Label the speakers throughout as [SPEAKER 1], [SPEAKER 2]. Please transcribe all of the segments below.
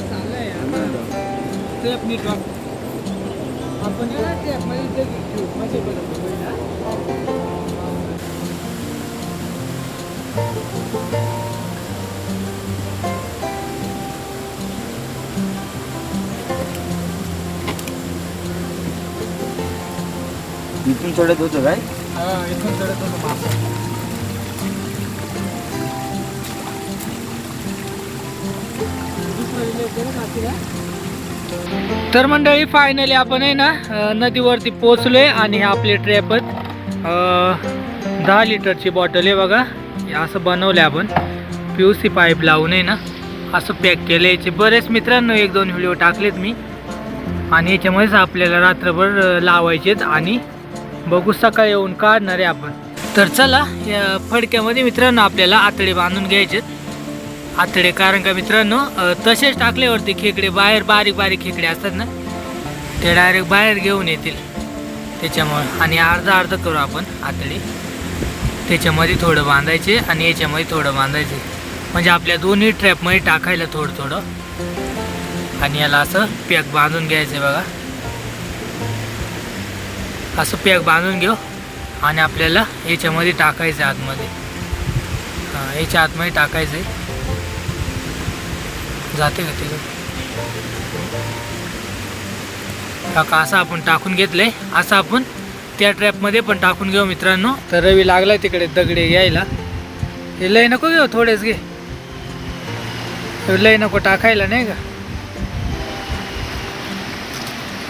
[SPEAKER 1] चाललंय आता ट्रॅप नीट वाप आपण आहे ना ट्रॅपमध्ये ते घेऊ म्हणजे बरोबर होईल ना
[SPEAKER 2] इथून चढत होतं काय
[SPEAKER 1] हा इथून चढत होतो माप तर मंडळी फायनली आपण आहे ना नदीवरती पोचलो आहे आणि हे आपले ट्रॅपच दहा लिटरची बॉटल आहे बघा. असं बनवलं आहे आपण. पी यू सी पाईप लावून आहे ना असं पॅक केलं याचे बरेच मित्रांनो एक दोन व्हिडिओ टाकलेत मी. आणि याच्यामध्येच आपल्याला रात्रभर लावायचेत आणि बघू सकाळी येऊन काढणार आहे आपण. तर चला या फडक्यामध्ये मित्रांनो आपल्याला आतडे बांधून घ्यायचेत आतडे. कारण का मित्रांनो तसेच टाकल्यावरती खेकडे बाहेर बारीक बारीक खेकडे असतात ना ते डायरेक्ट बाहेर घेऊन येतील. त्याच्यामुळे आणि अर्धा अर्ध करू आपण आतडे. त्याच्यामध्ये थोडं बांधायचे आणि याच्यामध्ये थोडं बांधायचे. म्हणजे आपल्या दोन्ही ट्रॅपमध्ये टाकायला थोडं थोडं. आणि याला असं पॅक बांधून घ्यायचं बघा. असं पॅक बांधून घेऊ आणि आपल्याला याच्यामध्ये टाकायचं आहे आतमध्ये. हां याच्या आतमध्ये टाकायचं आहे जाते का तिकडे? काका असं आपण टाकून घेतलंय. असं आपण त्या ट्रॅपमध्ये पण टाकून घेऊ मित्रांनो. तर रवी लागलाय तिकडे दगडे घ्यायला. हे लय नको घेऊ थोडेच घे. लय नको टाकायला नाही का?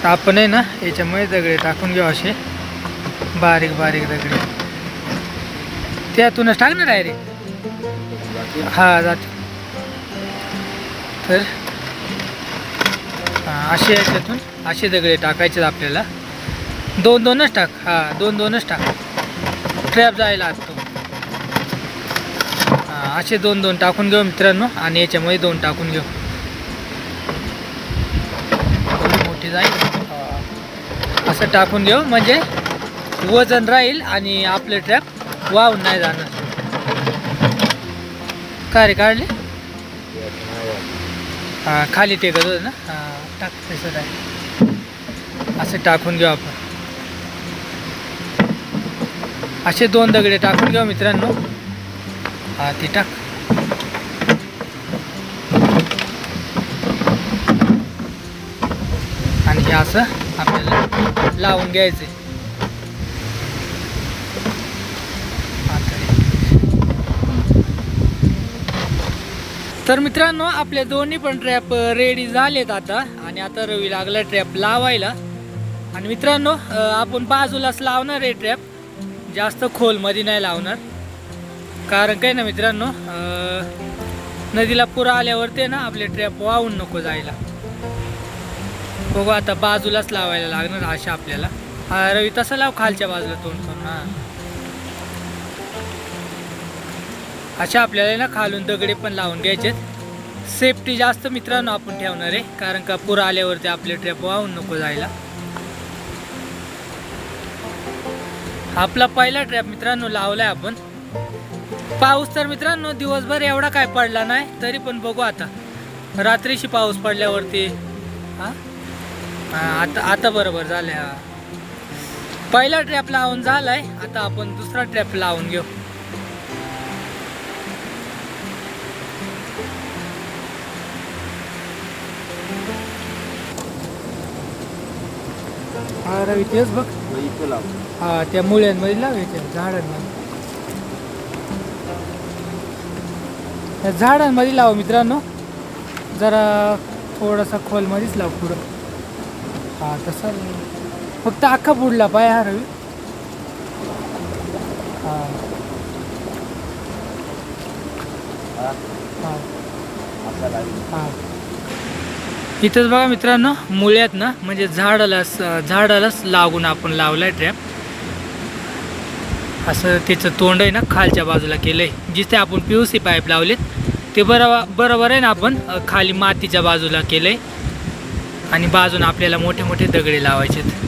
[SPEAKER 1] आपण आहे ना याच्यामुळे दगडे टाकून घेऊ असे. बारीक बारीक दगडे. त्यातूनच टाक ना डायरेक्ट हा जाते. तर असे याच्यातून असे दगडे टाकायचे आपल्याला. दोन दोनच टाक. हा दोन दोनच टाक. ट्रॅप जायला असतो असे दोन दोन टाकून घेऊ मित्रांनो. आणि याच्यामध्ये दोन टाकून घेऊ. मोठी जाईल. असं टाकून घेऊ. म्हणजे वजन राहील आणि आपले ट्रॅप वाहून नाही जाणार. काय रे काढले? खाली टेकत होतं ना? टाक तसं आहे. असं टाकून घेऊ आपण. असे दोन दगडे टाकून घेऊ मित्रांनो. हा ती टाक. आणि हे असं आपल्याला लावून घ्यायचं तर मित्रांनो आपले दोन्ही पण ट्रॅप रेडी झालेत आता. आणि आता रवी लागला ट्रॅप लावायला. आणि मित्रांनो आपण बाजूलाच लावणार आहे ट्रॅप जास्त खोलमध्ये नाही लावणार. कारण काय ना मित्रांनो नदीला पूर आल्यावर ते ना आपले ट्रॅप वाहून नको जायला. बघू आता बाजूलाच लावायला लागणार अशा आपल्याला. रवी तसं लाव खालच्या बाजूला तोंड करून. हां. अशा आपल्याला ना खालून दगडे पण लावून घ्यायचे सेफ्टी जास्त मित्रांनो आपण ठेवणार आहे. कारण का पूर आल्यावरती आपले ट्रॅप वाहून नको जायला. आपला पहिला ट्रॅप मित्रांनो लावलाय आपण. पाऊस तर मित्रांनो दिवसभर एवढा काय पडला नाही तरी पण बघू आता. रात्रीशी पाऊस पडल्यावरती हा? आता आता बरोबर झालंय हा. पहिला ट्रॅप लावून झालाय. आता आपण दुसरा ट्रॅप लावून घेऊ. हा रवी तेच बघ.
[SPEAKER 2] इथं लाव.
[SPEAKER 1] हा त्या मुळ्यांमध्ये लावायच्या झाडांमध्ये. त्या झाडांमध्ये लाव मित्रांनो. जरा थोडासा खोलमध्येच लाव पुढं. हा तसा. फक्त अख्खा बुडला पाय हा. रवी हा. हा हा. इथंच बघा मित्रांनो मुळ्यात ना म्हणजे झाडालाच झाडालाच लागून आपण लावलाय ट्रॅप असं त्याचं तोंड आहे ना खालच्या बाजूला केलंय. जिथे आपण पी यू सी पाईप लावलेत ते बरोबर बरोबर आहे ना आपण खाली मातीच्या बाजूला केलंय. आणि बाजून आपल्याला मोठे मोठे दगडे लावायचे आहेत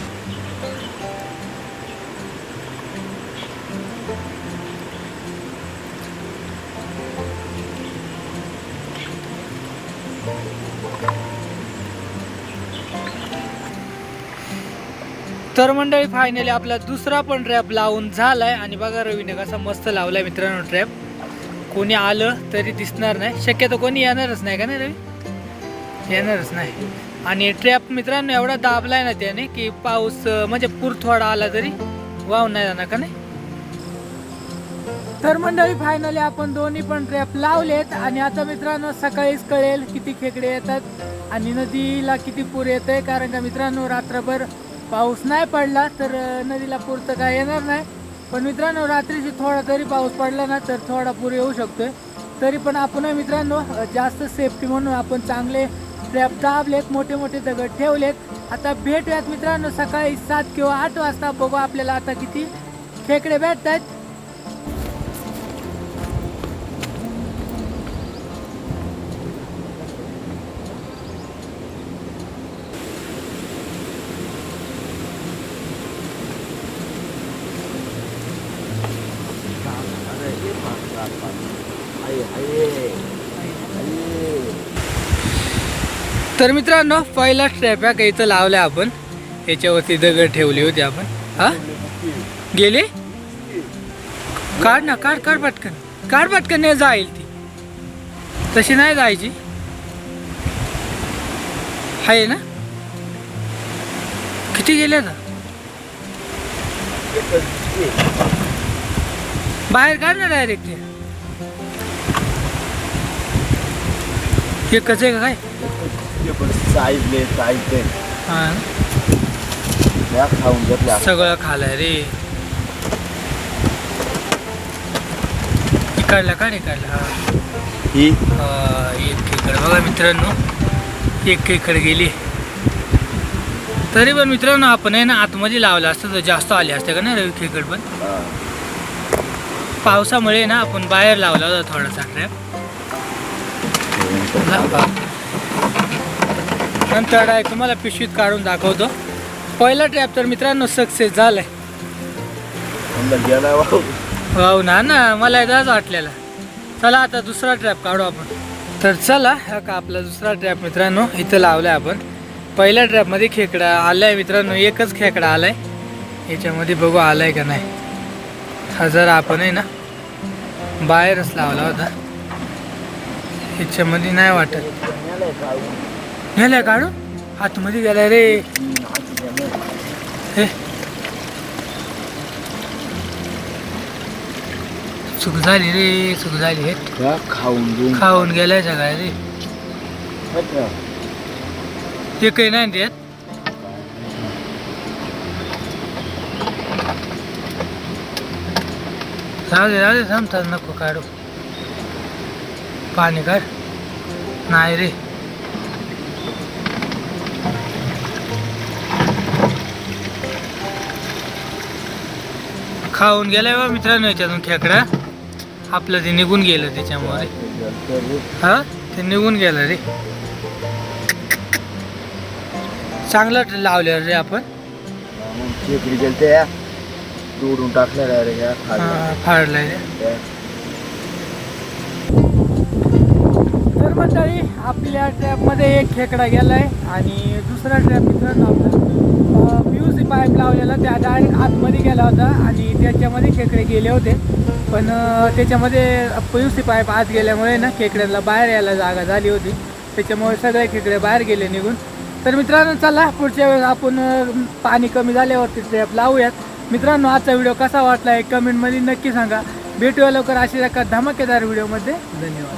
[SPEAKER 1] तर मंडळी फायनली आपला दुसरा पण ट्रॅप लावून झालाय. आणि बघा रवीने कसा मस्त लावलाय मित्रांनो ट्रॅप कोणी आलं तरी दिसणार नाही. शक्यतो कोणी येणारच नाही का नाही रवी? येणारच नाही. आणि ट्रॅप मित्रांनो एवढा दाबलाय ना त्याने की पाऊस म्हणजे पूर थोडा आला तरी वाव नाही जाणार का नाही? तर मंडळी फायनली आपण दोन्ही पण ट्रॅप लावलेत. आणि आता मित्रांनो सकाळीच कळेल किती खेकडे येतात. आणि नदीला किती पूर येत आहे कारण का मित्रांनो रात्रभर पाऊस नाही पडला तर नदीला पूर तर काय येणार नाही. पण मित्रांनो रात्रीची थोडा तरी पाऊस पडला ना तर थोडा पूर येऊ शकतोय. तरी पण आपण मित्रांनो जास्त सेफ्टी म्हणून आपण चांगले ट्रॅप दाबलेत मोठे मोठे दगड ठेवलेत. आता भेटूयात मित्रांनो सकाळी सात किंवा आठ वाजता. बघू आपल्याला आता किती खेकडे भेटतात
[SPEAKER 2] आहेत
[SPEAKER 1] तर मित्रांनो पहिला ट्रॅप आहे का इथं आपण. याच्यावरती दगड ठेवली होती आपण. हा? गेले? काढ ना काढ काढ पटकन. काढ पटकन नाही जाईल ती. तशी नाही जायची. आहे ना? किती गेले आता? बाहेर काढ ना डायरेक्ट एकच आहे का काय?
[SPEAKER 2] हे.
[SPEAKER 1] सगळं खाल्लंय रे. इकडला काढ इकडला? हा. एक खेकड बघा मित्रांनो एक खेकड गेली. तरी पण मित्रांनो आपण आहे ना आतमध्ये लावलं असतं तर जास्त आले असते का नाही रवी खेकड पण. पावसामुळे ना आपण बाहेर लावला होता थोडासा ट्रॅप नंतर डायरेक्ट तुम्हाला पिशवीत काढून दाखवतो. पहिला ट्रॅप तर मित्रांनो सक्सेस झालाय. हो ना ना मला एकदाच वाटलेला. चला आता दुसरा ट्रॅप काढू आपण. तर चला हा का आपला दुसरा ट्रॅप मित्रांनो इथं लावलाय आपण. पहिल्या ट्रॅपमध्ये खेकडा आलाय मित्रांनो एकच खेकडा आलाय. याच्यामध्ये बघू आलाय का नाही. हा जर आपण आहे ना बाहेरच लावला होता. याच्यामध्ये नाही वाटत.
[SPEAKER 2] गेलाय
[SPEAKER 1] काढू. आतमध्ये गेलाय रे. हे. चूक झाली रे चूक झाली हे.
[SPEAKER 2] खाऊन घेऊन.
[SPEAKER 1] खाऊन गेलाय सगळ्या रे. ते काही नाही देत. जाऊ दे जाऊ दे थांबतात नको काढू. पाणी काढ. नाही रे. खाऊन गेलाय बा मित्रांनो याच्यातून खेकडा. आपलं ते निघून गेलं त्याच्यामुळे. हा? ते निघून गेलं रे. चांगलं लावलं रे आपण.
[SPEAKER 2] मग खेकडी
[SPEAKER 1] मंडळी आपल्या ट्रॅपमध्ये एक खेकडा गेला आहे आणि दुसरा ट्रॅप मित्रांनो आपला. पी सी पाईप लावलेला त्या डायरेक्ट आतमध्ये गेला होता आणि त्याच्यामध्ये खेकडे गेले होते. पण त्याच्यामध्ये पी सी पाईप आत गेल्यामुळे ना खेकड्यांना बाहेर यायला जागा झाली होती. त्याच्यामुळे सगळे खेकडे बाहेर गेले निघून. तर मित्रांनो चला पुढच्या वेळेस आपण पाणी कमी झाल्यावरती ट्रॅप लावूयात. मित्रांनो आजचा व्हिडिओ कसा वाटला आहे कमेंटमध्ये नक्की सांगा. भेटूया लवकर अशा एका धमाकेदार व्हिडिओमध्ये. धन्यवाद.